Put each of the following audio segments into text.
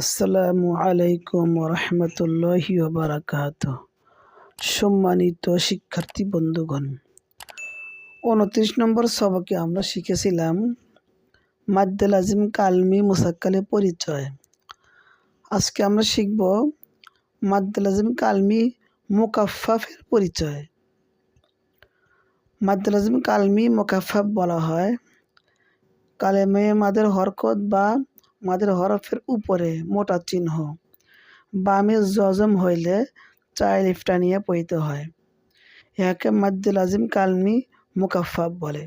আসসালামু আলাইকুম রহমতুল্লাহি বারাকাত সম্মানিত শিক্ষার্থী বন্ধুগণ, উনত্রিশ নম্বর সবকে আমরা শিখেছিলাম মাদ্দাল আজিম কালমি মুসাক্কালে পরিচয়। আজকে আমরা শিখব মাদ্দাল আজিম কালমি মোকাফাফের পরিচয়। মাদ্দাল আজিম কালমি মোকাফাফ বলা হয়। কালেমে মাদের হরকত বা মাদের হরফের উপরে মোটা চিহ্ন। বামে জজম হইলে চার লিফটা নিয়ে পড়িত হয়। ইহাকে মাদ্দুল আজিম কালমি মুকাফাব বলে।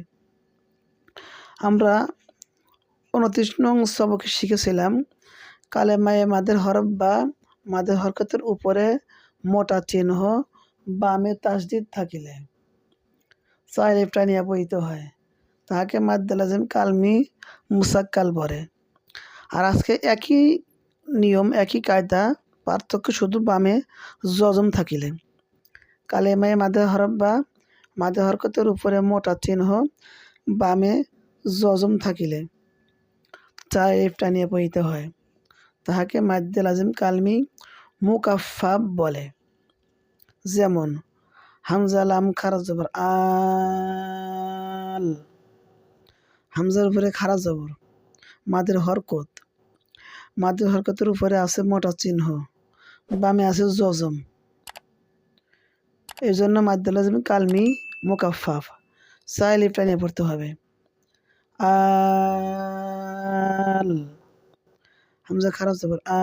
আমরা উনত্রিশ নং সবকে শিখেছিলাম, কালেমায়ে মাদের হরফ বা মাদের হরকতের উপরে মোটা চিহ্ন বামে তাসদিদ থাকিলে চার লিফটা নিয়ে পড়িত হয়। তাহাকে মাদ্দুল আজিম কালমি মুসাক্কাল বলে। আর আজকে একই নিয়ম, একই কায়দা, পার্থক্য শুধু বামে জজম থাকিলে। কালেমায় মাদে হরফ বা মাদে হরকতের উপরে মোটা চিহ্ন বামে জজম থাকিলে চা এফটা নিয়ে পড়িতে হয়। তাহাকে মাদ্দে লাজিম কালমি মুকাফাব বলে। যেমন হামজালাম খারা জবর আল। হামজার উপরে খারা জবর, মাদের হরকত। মাদের হরকতের উপরে আছে মোটা চিহ্ন। বামে আছে জজম। এই জন্য মাদ্দালাজমি কালমি মোকাফাফ সাই লিপটা নিয়ে পড়তে হবে। আল। হামজা খারাপ জবর আ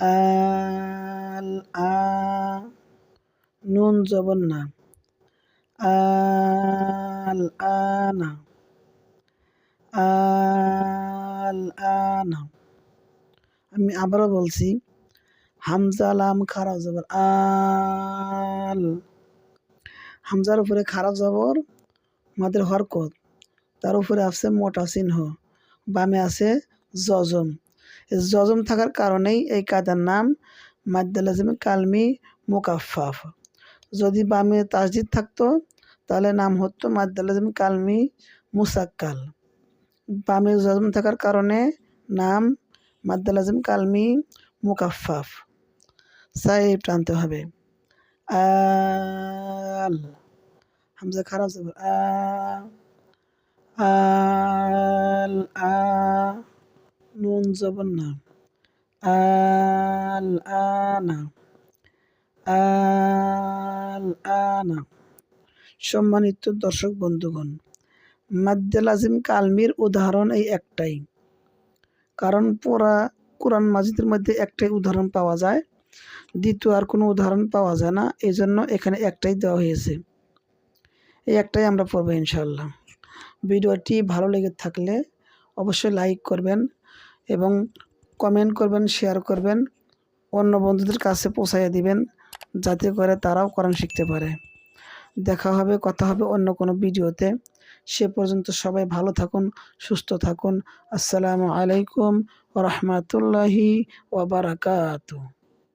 আল। আ। নুন না। আল। আনা আনা আমি আবারও বলছি, হামজা লাম খারাপ জবর। আল। হামজার উপরে খারাপ জবর মাদের হরকত। তার উপরে আছে মোটা চিহ্ন বামে আছে জজম। জজম থাকার কারণেই এই কাদার নাম মাদ্দালাজম কালমি মোকাফাফ যদি বামে তাসজিদ থাকতো, তাহলে নাম হতো মাদ্দালাজম কালমি মুসাক্কাল। বামে জজম থাকার কারণে নাম মাদ্দাল আজম কালমি মুকাফাফ সাহেব টানতে হবে। আল। হামজা খারাপ যাবে আল। আ। নুন জবন না। আল। আনা আল। আনা সম্মানিত দর্শক, বন্ধুগণ মাদ্দে লাজিম কালমির উদাহরণ এই একটাই। কারণ পুরা কোরআন মাজিদের মধ্যে একটাই উদাহরণ পাওয়া যায়। দ্বিতীয় আর কোনো উদাহরণ পাওয়া যায় না। এই জন্য এখানে একটাই দেওয়া হয়েছে। এই একটাই আমরা পড়ব ইনশাল্লাহ ভিডিওটি ভালো লেগে থাকলে অবশ্যই লাইক করবেন এবং কমেন্ট করবেন, শেয়ার করবেন, অন্য বন্ধুদের কাছে পৌঁছাইয়ে দিবেন যাতে করে তারাও কোরআন শিখতে পারে। দেখা হবে, কথা হবে অন্য কোনো ভিডিওতে। সে পর্যন্ত সবাই ভালো থাকুন সুস্থ থাকুন। আসসালামু আলাইকুম রহমতুল্লাহি ওবরাকাতু